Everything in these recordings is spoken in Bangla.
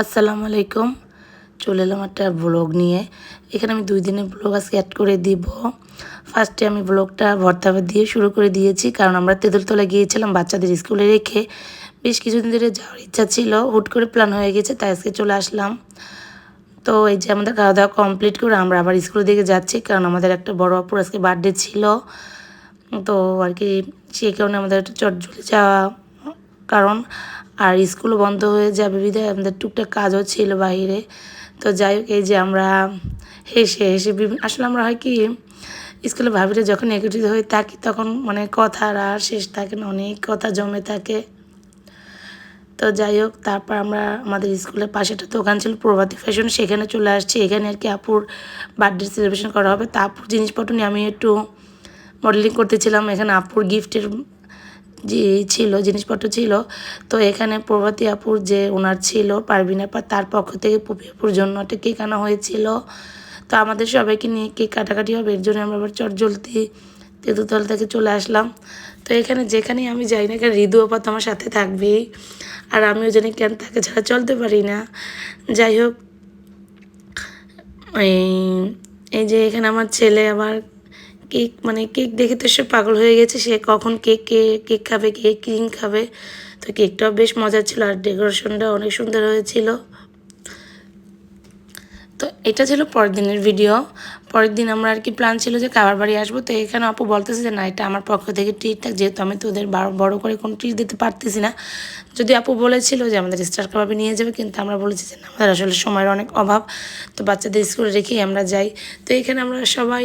আসসালামু আলাইকুম। চলে এলাম একটা ব্লগ নিয়ে। এখানে আমি দুই দিনের ব্লগ আজকে অ্যাড করে দিব। ফার্স্টে আমি ব্লগটা ভর্তাবার দিয়ে শুরু করে দিয়েছি, কারণ আমরা তেঁতুলতলা গিয়েছিলাম বাচ্চাদের স্কুলে রেখে। বেশ কিছুদিন ধরে যাওয়ার ইচ্ছা ছিল, হুট করে প্ল্যান হয়ে গেছে, তাই আজকে চলে আসলাম। তো এই যে আমাদের খাওয়া দাওয়া কমপ্লিট করে আমরা আবার স্কুলের দিকে যাচ্ছি, কারণ আমাদের একটা বড় অপুর আজকে বার্থডে ছিল। তো আর কি সেই কারণে আমাদের একটা চটজলে যাওয়া কারণ আর স্কুলও বন্ধ হয়ে যাবে বিধায় আমাদের টুকটাক কাজও ছিল বাইরে। তো যাই হোক, এই যে আমরা হেসে হেসে বিভিন্ন আসলে আমরা হয় কি স্কুলে ভাবিটা যখন একত্রিত হয়ে থাকি তখন মানে কথার আর শেষ থাকে না, অনেক কথা জমে থাকে। তো যাই হোক, তারপর আমরা আমাদের স্কুলের পাশে একটা দোকান ছিল, প্রভাতী ফ্যাশন, সেখানে চলে আসছি। এখানে আর কি আপুর বার্থডে সেলিব্রেশন করা হবে। তা আপুর জিনিসপত্র নিয়ে আমি একটু মডেলিং করতেছিলাম এখানে আপুর গিফটের যে ছিল, জিনিসপত্র ছিল। তো এখানে প্রভাতী আপুর যে ওনার ছিল পারবিন আপা, তার পক্ষ থেকে পুপি আপুর জন্য একটা কেক আনা হয়েছিল। তো আমাদের সবাইকে নিয়ে কেক কাটাকাটি হবে, এর জন্য আমরা আবার চট জলদি তেঁতুতল থেকে চলে আসলাম। তো এখানে যেখানেই আমি যাই না কেন ঋদু আপা তো আমার সাথে থাকবেই আর আমিও জানি কেন তাকে ছাড়া চলতে পারি না। যাই হোক, এই এই যে এখানে আমার ছেলে আবার কেক মানে কেক দেখে তো সে পাগল হয়ে গেছে, সে কখন কেক কে, কেক খাবে কেক ক্রিম খাবে। তো কেকটাও বেশ মজার ছিল আর ডেকোরেশনটা অনেক সুন্দর হয়েছিল। তো এটা ছিল পরের দিনের ভিডিও। পরের দিন আমরা আর কি প্ল্যান ছিল যে কাবার বাড়ি আসব, তো এখানে আপু বলতেছে যে, না, এটা আমার পক্ষ থেকে ট্রিট থাক, যেহেতু আমি তোদের বড় করে কোনো ট্রিট দিতে পারতেছি না। যদি আপু বলেছিল যে, আমাদের স্টার কাবাবে নিয়ে যাবে, কিন্তু আমরা বলেছি যে আমাদের আসলে সময়ের অনেক অভাব। তো বাচ্চাদের স্কুলে রেখেই আমরা যাই। তো এখানে আমরা সবাই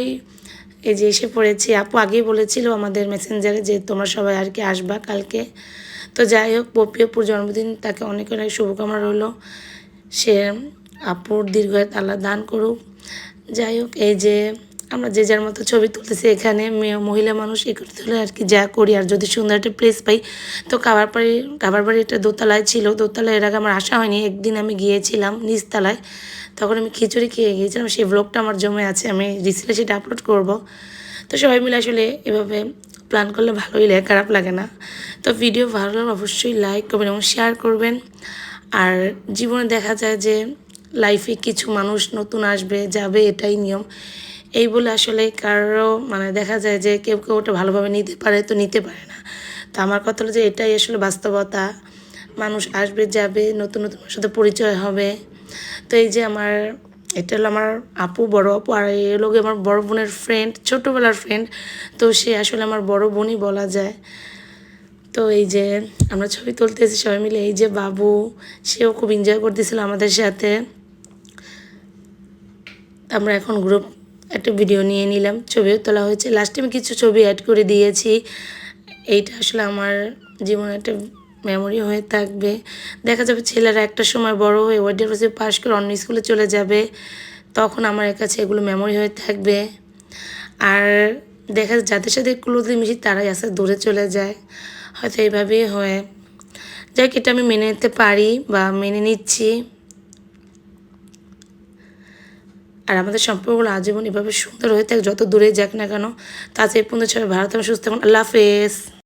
এই যে এসে পড়েছি, আপু আগেই বলেছিল আমাদের মেসেঞ্জারে যে তোমরা সবাই আর কি আসবা কালকে। তো যাই হোক পপি আপুর জন্মদিন, তাকে অনেক অনেক শুভকামনা রইল। সে আপুর দীর্ঘ তালা দান করুক। যাই হোক, এই যে আমরা যে যার মতো ছবি তুলতেছি এখানে মেয়ে, মহিলা মানুষ একত্রিত হলে আর কি যা করি। আর যদি সুন্দর একটা প্লেস পাই, তো কাবার বাড়ি কাবার বাড়ি একটা দোতলায় ছিল। দোতলায় এর আগে আমার আসা হয়নি। একদিন আমি গিয়েছিলাম নিচতলায়। তখন আমি খিচুড়ি খেয়ে গিয়েছিলাম। সেই ব্লগটা আমার জমে আছে। আমি রিসেন্টলি সেটা আপলোড করব। তো সবাই মিলে আসলে এভাবে প্ল্যান করলে ভালোই লাগে, খারাপ লাগে না। তো ভিডিও ভালো লাগলে অবশ্যই লাইক করবেন এবং শেয়ার করবেন। আর জীবনে দেখা যায় যে লাইফে কিছু মানুষ নতুন আসবে, যাবে এটাই নিয়ম। এই বলে আসলে কারও মানে দেখা যায় যে কেউ কেউ ওটা ভালোভাবে নিতে পারে, তো নিতে পারে না। তো আমার কথা হলো যে এটাই আসলে বাস্তবতা। মানুষ আসবে, যাবে, নতুন নতুন সাথে পরিচয় হবে। তো এই যে আমার, এটা হলো আমার আপু, বড় আপু, আর এই হলো আমার বড় বোনের ফ্রেন্ড ছোটোবেলার ফ্রেন্ড তো সে আসলে আমার বড় বোনই বলা যায়। তো এই যে আমরা ছবি তুলতে তুলতেছি সবাই মিলে, এই যে বাবু, সেও খুব এনজয় করতেছিল আমাদের সাথে। আমরা এখন গ্রুপ একটা ভিডিও নিয়ে নিলাম। ছবিও তোলা হয়েছে। লাস্টে আমি কিছু ছবি অ্যাড করে দিয়েছি। এইটা আসলে আমার জীবনে একটা মেমোরি হয়ে থাকবে। দেখা যাবে ছেলেরা একটা সময় বড় হয়ে ওয়ার্ডের পাশে পাশ করে অন্য স্কুলে চলে যাবে। তখন আমার কাছে এগুলো মেমোরি হয়ে থাকবে। আর দেখা যায় যাদের সাথে ক্লোজলি মিশি, তারাই আস্তে দূরে চলে যায়। হয়তো এইভাবেই হয়। যাই এটা আমি মেনে নিতে পারি বা মেনে নিচ্ছি। আর আমাদের সম্পর্কগুলো আজীবন এভাবে সুন্দর হয়ে থাকে, যত দূরে যাক না কেন তাছাড়া পর্যন্ত সবাই ভারত সুস্থ থাকুন আল্লাহ হাফেজ।